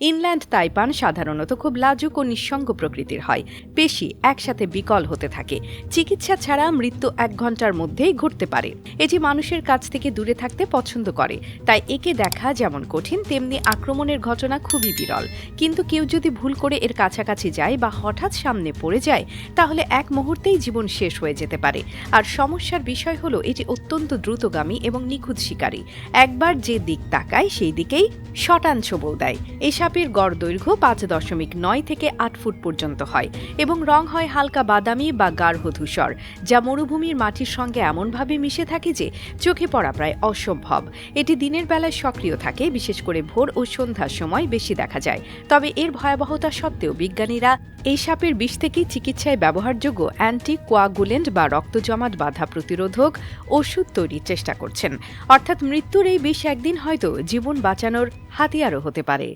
Inland, তাইপান সাধারণত খুব লাজুক ও নিঃসঙ্গ প্রকৃতির হয়। পেশি একসাথে বিকল হতে থাকে। চিকিৎসা ছাড়া মৃত্যু এক ঘণ্টার মধ্যেই ঘটতে পারে। এটি মানুষের কাছ থেকে দূরে থাকতে পছন্দ করে, তাই একে দেখা যেমন কঠিন, তেমনি আক্রমণের ঘটনা খুবই বিরল। কিন্তু কেউ যদি ভুল করে এর কাছাকাছি যায় বা হঠাৎ সামনে পড়ে যায়, তাহলে এক মুহূর্তেই জীবন শেষ হয়ে যেতে পারে। আর সমস্যার বিষয় হলো এটি অত্যন্ত দ্রুতগামী এবং নিখুঁত শিকারী। একবার যে দিক তাকায়, সেই দিকেই শটাংশ বউ দেয়। এই সাপের গড় দৈর্ঘ্য পাঁচ দশমিক নয় থেকে আট ফুট পর্যন্ত হয় এবং রং হয় হালকা বাদামি বা গাঢ় ধূসর, যা মরুভূমির মাটির সঙ্গে এমনভাবে মিশে থাকে যে চোখে পড়া প্রায় অসম্ভব। এটি দিনের বেলায় সক্রিয় থাকে, বিশেষ করে ভোর ও সন্ধ্যার সময় বেশি দেখা যায়। তবে এর ভয়াবহতা সত্ত্বেও বিজ্ঞানীরা এই সাপের বিষ থেকে চিকিৎসায় ব্যবহারযোগ্য অ্যান্টি কোয়াগুলেন্ট বা রক্ত জমাট বাধা প্রতিরোধক ওষুধ তৈরির চেষ্টা করছেন। অর্থাৎ মৃত্যুর এই বিষ একদিন হয়তো জীবন বাঁচানোর হাতিয়ারও হতে পারে।